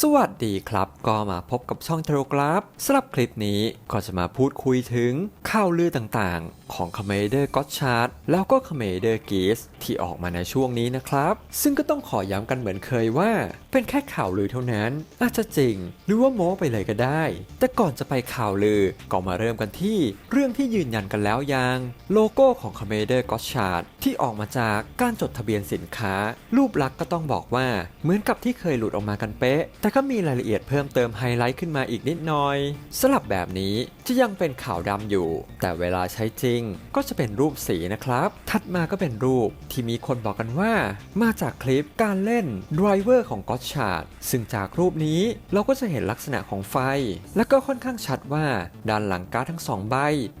สวัสดีครับ ก็มาพบกับช่องเทโรกราฟสำหรับคลิปนี้ก็จะมาพูดคุยถึงข่าวลือต่างๆ ของคาเมเดอร์ก็อตชาร์ดแล้วก็คาเมเดอร์กีสที่ออกมาในช่วงนี้นะครับ ซึ่งก็ต้องขอย้ำกันเหมือนเคยว่า เป็นแค่ข่าวลือเท่านั้น อาจจะจริง หรือว่าโม้ไปเลยก็ได้ แต่ก่อนจะไปข่าวลือก็มาเริ่มกันที่ เรื่องที่ยืนยันกันแล้วอย่างโลโก้ของคาเมเดอร์ก็อตชาร์ดที่ออกมาจากการจดทะเบียนสินค้า รูปลักษณ์ก็ต้องบอกว่าเหมือนกับที่เคยหลุดออกมากันเป๊ะแต่ก็มีรายละเอียดเพิ่มเติมไฮไลท์ขึ้นมาอีกนิดหน่อย สลับแบบนี้จะยังเป็นขาวดำอยู่ แต่เวลาใช้จริงก็จะเป็นรูปสีนะครับ ถัดมาก็เป็นรูปที่มีคนบอกกันว่า มาจากคลิปการเล่น Driver ของ g o d s h a r d ซึ่งจากรูปนี้เราก็จะเห็นลักษณะของไฟ และก็ค่อนข้างชัดว่า ด้านหลังการ์ดทั้งสองใบ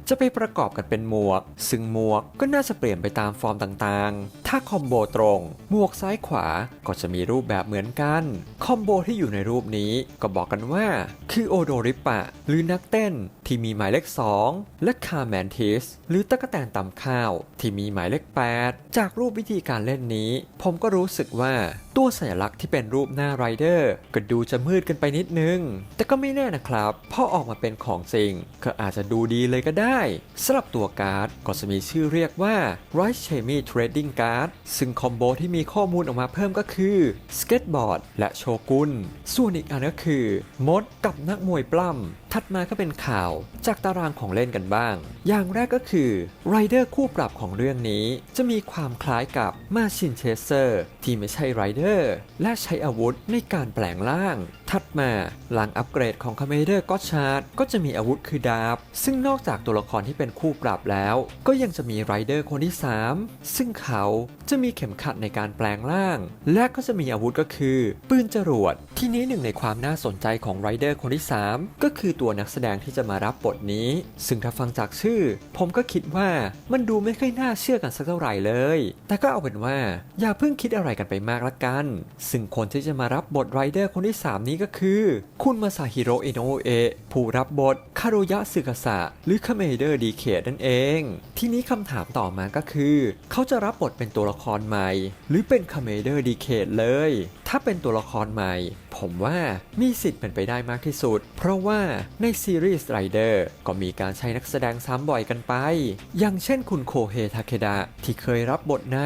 จะไปประกอบกันเป็นหมวก ซึ่งหมวกก็น่าจะเปลี่ยนไปตามฟอร์มต่างๆ ถ้าคอมโบตรง หมวกซ้ายขวาก็จะมีรูปแบบเหมือนกัน คอมโบที่อยู่ในรูปนี้ก็บอกกันว่า คือโอโดริปะ หรือนักเต้นที่มีหมายเลข 2 และคาแมนทิส หรือตะกแตนตำข้าว ที่มีหมายเลข 8 จากรูปวิธีการเล่นนี้ ผมก็รู้สึกว่าตัวสัญลักษณ์ที่เป็นรูปหน้าไรเดอร์ก็ดูจะมืดกันไปนิดนึง แต่ก็ไม่แน่นะครับพอออกมาเป็นของจริง ก็อาจจะดูดีเลยก็ได้สำหรับตัวการ์ดก็จะมีชื่อเรียกว่า Rice c h e m y Trading Card ซึ่งคอมโบที่มีข้อมูลออกมาเพิ่มก็คือสเก็ตบอร์ดและโชกุนส่วนอีกอันก็คือมดกับนักมวยปล้ำ ถัดมาก็เป็นข่าวจากตารางของเล่นกันบ้าง อย่างแรกก็คือไรเดอร์คู่ปรับของเรื่องนี้จะมีความคล้ายกับมาชินเชสเซอร์ที่ไม่ใช่ไรเดอร์และใช้อาวุธในการแปลงร่าง ถัดมาหลังอัปเกรดของคาเมเดอร์ก็ชาร์ดก็จะมีอาวุธคือดาบ ซึ่งนอกจากตัวละครที่เป็นคู่ปรับแล้ว ก็ยังจะมีไรเดอร์คนที่ 3 ซึ่งเขาจะมีเข็มขัดในการแปลงร่าง และก็จะมีอาวุธก็คือปืนจรวด ที่นี้หนึ่งในความน่าสนใจของไรเดอร์คนที่ 3 ก็คือตัวนักแสดงที่จะมารับบทนี้ ซึ่งถ้าฟังจากชื่อ ผมก็คิดว่ามันดูไม่ค่อยน่าเชื่อกันสักเท่าไหร่เลย แต่ก็เอาเป็นว่าอย่าเพิ่งคิดอะไรกันไปมากละกัน ซึ่งคนที่จะมารับบทไรเดอร์คนที่ 3 นี้ก็คือ คุณมาซาฮิโร่อิโนเอะผู้รับบทคารุยะสึกะสะหรือคาเมเดอร์ดีเคดนั่นเอง ทีนี้คำถามต่อมาก็คือ เขาจะรับบทเป็นตัวละครใหม่ หรือเป็นคาเมเดอร์ดีเคดเลย ถ้าเป็นตัวละครใหม่ ผมว่ามีสิทธิ์เป็นไปได้มากที่สุด เพราะว่าในซีรีส์ไรเดอร์ก็มีการใช้นักแสดงซ้ำบ่อยกันไป อย่างเช่นคุณโคเฮทาเคดะที่เคยรับบทใน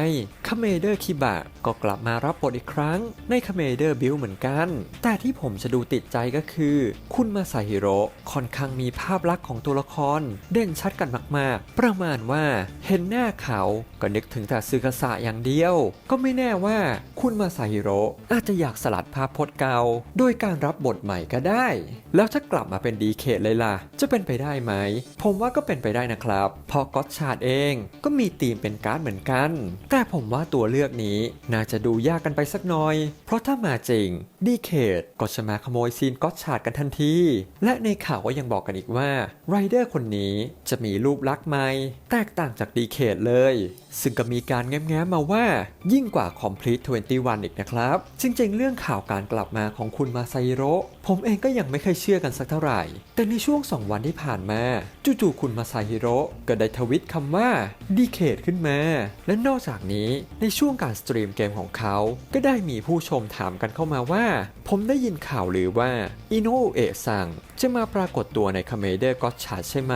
คาเมเดอร์คิบะก็กลับมารับบทอีกครั้งในคาเมเดอร์บิลเหมือนกัน แต่ที่ผมจะดูติดใจก็คือ คุณมาซาฮิโร่ค่อนข้างมีภาพลักษณ์ของตัวละคร เด่นชัดกันมาก ๆ ประมาณว่าเห็นหน้าเขาก็นึกถึงแต่ซึกาสะอย่างเดียว ก็ไม่แน่ว่าคุณมาซาฮิโร่อาจจะอยากสลัดภาพพจน์เก่าโดยการรับบทใหม่ก็ได้ แล้วถ้ากลับมาเป็นดีเคทเลยล่ะ จะเป็นไปได้ไหม ผมว่าก็เป็นไปได้นะครับเพราะก็อตชาดเองก็มีธีมเป็นการ์ดเหมือนกัน แต่ผมว่าตัวเลือกนี้น่าจะดูยากกันไปสักหน่อย เพราะถ้ามาจริงดีเคทก็จะมาขโมยซีนก็อตชาดกันทันที และในข่าวก็ยังบอกกันอีกว่าไรเดอร์คนนี้จะมีรูปลักษณ์ใหม่แตกต่างจากดีเคทเลย ซึ่งก็มีการแง้มๆมาว่ายิ่งกว่า Complete 21 อีกนะครับจจริงๆเรื่องข่าวการกลับมาของคุณมาไซโรผมเองก็ยังไม่เคยเชื่อกันสักเท่าไหร่ แต่ในช่วง 2 วันที่ผ่านมาจู่ๆคุณมาไซโรก็ได้ทวิตคำว่าดีเคทขึ้นมา และนอกจากนี้ในช่วงการสตรีมเกมของเขา ก็ได้มีผู้ชมถามกันเข้ามาว่าผมได้ยินข่าวหรือว่าอิโนเอะซังจะมาปรากฏตัวในคาเมเดอร์ก็ชาใช่ไหม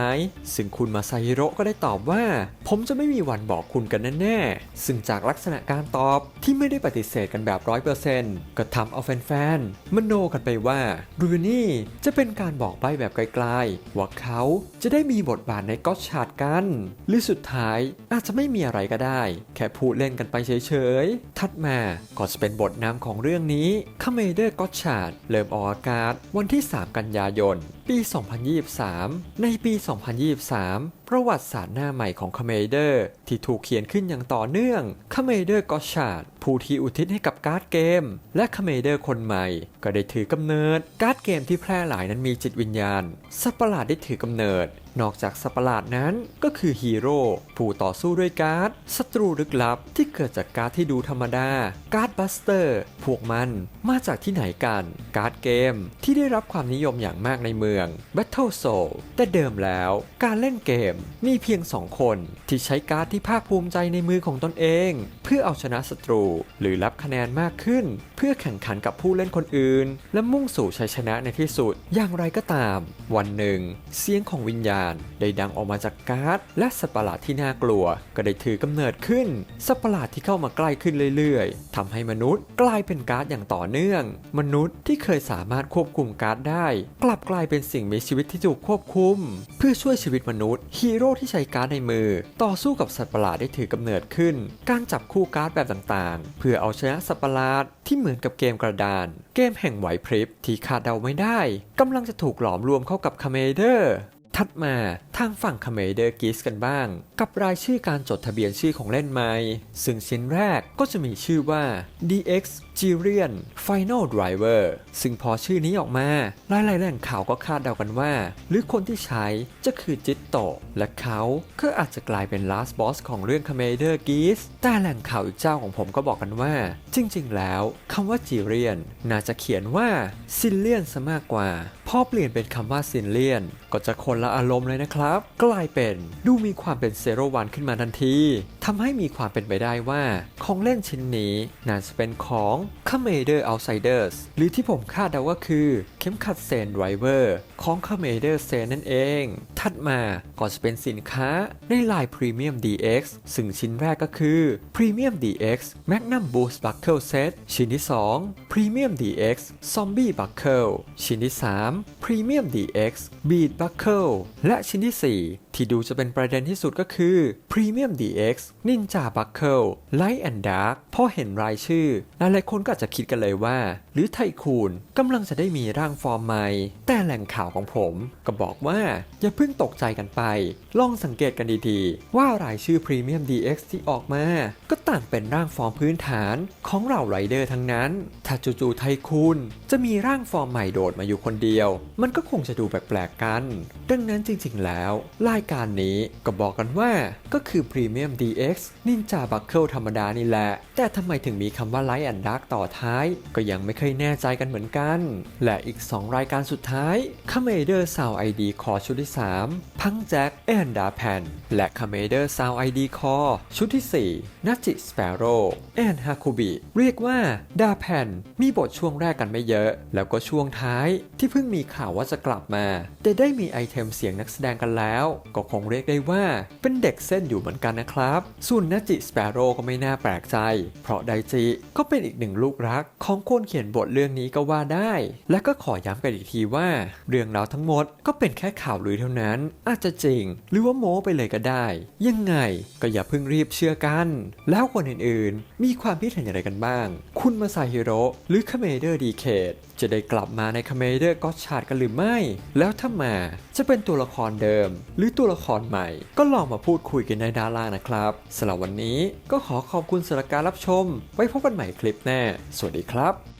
ซึ่งคุณมาไซฮิโร่ก็ได้ตอบว่า ผมจะไม่มีวันบอกคุณกันแน่ๆ ซึ่งจากลักษณะการตอบที่ไม่ได้ปฏิเสธกันแบบร้อยเปอร์เซ็นต์ก็ทำเอาแฟนๆมโนกันไปว่ารูนี่จะเป็นการบอกใบ้แบบไกลๆ ว่าเขาจะได้มีบทบาทในก็ชาดกัน หรือสุดท้ายอาจจะไม่มีอะไรก็ได้ แค่พูดเล่นกันไปเฉยๆ ถัดมาก็จะเป็นบทนำของเรื่องนี้คาเมเดอร์ก็ชาดเริ่มออกอากาศวันที่ 3 กันยายนปี 2023 ในปี 2023 ประวัติศาสตร์หน้าใหม่ของคาเมเดอร์ ที่ถูกเขียนขึ้นอย่างต่อเนื่องคาเมเดอร์ก็ชาดผู้ที่อุทิศให้กับการ์ดเกม และคาเมเดอร์คนใหม่ ก็ได้ถือกำเนิด การ์ดเกมที่แพร่หลายนั้นมีจิตวิญญาณสัตว์ปะหลาดได้ถือกำเนิด นอกจากสัตว์ปะหลาดนั้นก็คือฮีโร่ผู้ต่อสู้ด้วยการ์ดศัตรูลึกลับ ที่เกิดจากการ์ดที่ดูธรรมดา การ์ดบัสเตอร์ พวกมันมาจากที่ไหนกัน การ์ดเกมที่ได้รับความนิยมอย่างมากในเมือมือง Battle Soul แต่เดิมแล้ว การเล่นเกมมีเพียงสองคนที่ใช้การ์ดที่ภาคภูมิใจในมือของตนเอง เพื่อเอาชนะศัตรู หรือรับคะแนนมากขึ้น เพื่อแข่งขันกับผู้เล่นคนอื่น และมุ่งสู่ชัยชนะในที่สุด อย่างไรก็ตาม วันหนึ่ง เสียงของวิญญาณได้ดังออกมาจากการ์ด และสัตว์ประหลาดที่น่ากลัว ก็ได้ถือกำเนิดขึ้นสัตว์ประหลาดที่เข้ามาใกล้ขึ้นเรื่อยๆทำให้มนุษย์กลายเป็นการ์ดอย่างต่อเนื่อง มนุษย์ที่เคยสามารถควบคุมการ์ดได้ กลับกลายเป็นสิ่งมีชีวิตที่ถูกควบคุม เพื่อช่วยชีวิตมนุษย์ฮีโร่ที่ใช้การ์ดในมือ ต่อสู้กับสัตว์ประหลาดได้ถือกำเนิดขึ้น การจับคู่การ์ดแบบต่างๆ เพื่อเอาชนะสัตว์ประหลาดที่เหมือนกับเกมกระดาน เกมแห่งไหวพริบที่คาดเดาไม่ได้กำลังจะถูกหลอมรวมเข้ากับคาเมเดอร์ถัดมาทางฝั่งคาเมเดอร์กิสกันบ้าง กับรายชื่อการจดทะเบียนชื่อของเล่นใหม่ ซึ่งชิ้นแรกก็จะมีชื่อว่า DX g i r i a n Final Driver ซึ่งพอชื่อนี้ออกมาหลายๆแหล่งข่าวก็คาดเดากันว่า หรือคนที่ใช้จะคือจิตโตและเขาก็อาจจะกลายเป็น last boss ของเรื่อง Commander Geass แต่แหล่งข่าวอีกเจ้าของผมก็บอกกันว่า จริงๆ แล้วคำว่า g i r i a n น่าจะเขียนว่าซินเลียนซะมากกว่าพอเปลี่ยนเป็นคำว่าซินเลียน ก็จะคนละอารมณ์เลยนะครับ กลายเป็นดูมีความเป็นเซโรวันขึ้นมาทันทีทำให้มีความเป็นไปได้ว่า ของเล่นชิ้นนี้น่าจะเป็นของ Commander Outsiders หรือที่ผมคาดเดาว่าคือ เข็มขัดเซนไรเวอร์ของ Commander เซนนั่นเอง ถัด มาก็จะเป็นสินค้าในลาย Premium DX ซึ่งชิ้นแรกก็คือ Premium DX Magnum Boost Buckle Set ชิ้นที่ 2 Premium DX Zombie Buckle ชิ้นที่ 3 Premium DX Beat Buckle และชิ้นที่ 4 ที่ดูจะเป็นประเด็นที่สุดก็คือ Premium DX Ninja Buckle Light and Dark พอเห็นรายชื่อหลายๆคนก็อาจจะคิดกันเลยว่าหรือไทคูนกำลังจะได้มีร่างฟอร์มใหม่ แต่แหล่งข่าวของผมก็บอกว่าอย่าเพิ่งตกใจกันไป ลองสังเกตกันดีๆ ว่ารายชื่อ Premium DX ที่ออกมา ก็ต่างเป็นร่างฟอร์มพื้นฐานของเหล่าไรเดอร์ทั้งนั้น ถ้าจู่ๆไทคูนจะมีร่างฟอร์มใหม่โดดมาอยู่คนเดียว มันก็คงจะดูแปลกๆกัน ดังนั้นจริงๆแล้ว รายการนี้ก็บอกกันว่าก็คือ Premium DX Ninja Buckle ธรรมดานี่แหละ แต่ทำไมถึงมีคำว่า Light and Dark ต่อท้าย ก็ยังไม่เคยแน่ใจกันเหมือนกัน และอีก 2 รายการสุดท้าย c o m m a d e r Sound ID Core ชุดที่ 3 พังแจ็คแอนดาแพนและ c o m m a d e r Sound ID Core ชุดที่ 4 นัจิสเปโรแอนฮาคุบิเรียกว่าดาแพนมีบทช่วงแรกกันไม่เยอะ แล้วก็ช่วงท้ายที่เพิ่งมีข่าวว่าจะกลับมา แต่ได้มีไอเทมเสียงนักแสดงกันแล้ว ก็คงเรียกได้ว่าเป็นเด็กเส้นอยู่เหมือนกันนะครับ ส่วนนัจิสเปโรก็ไม่น่าแปลกใจ เพราะไดจิก็เป็นอีกหนึ่งลูกรักของคนเขียนบทเรื่องนี้ก็ว่าได้ และก็ขอย้ำกันอีกทีว่า เรื่องราวทั้งหมดก็เป็นแค่ข่าวลือเท่านั้นอาจจะจริง หรือว่าโม้ไปเลยก็ได้ ยังไงก็อย่าเพิ่งรีบเชื่อกัน แล้วคนอื่นๆ มีความคิดเห็นอย่างไรกันบ้าง คุณมาซาฮิโร่หรือคาเมเดอร์ดีเคดจะได้กลับมาในคาเมเดอร์ก็ชาดกันหรือไม่ แล้วถ้ามาจะเป็นตัวละครเดิม หรือตัวละครใหม่ ก็ลองมาพูดคุยกันในด้านล่างนะครับสำหรับวันนี้ก็ขอขอบคุณสำหรับการรับชม ไว้พบกันใหม่คลิปหน้า สวัสดีครับ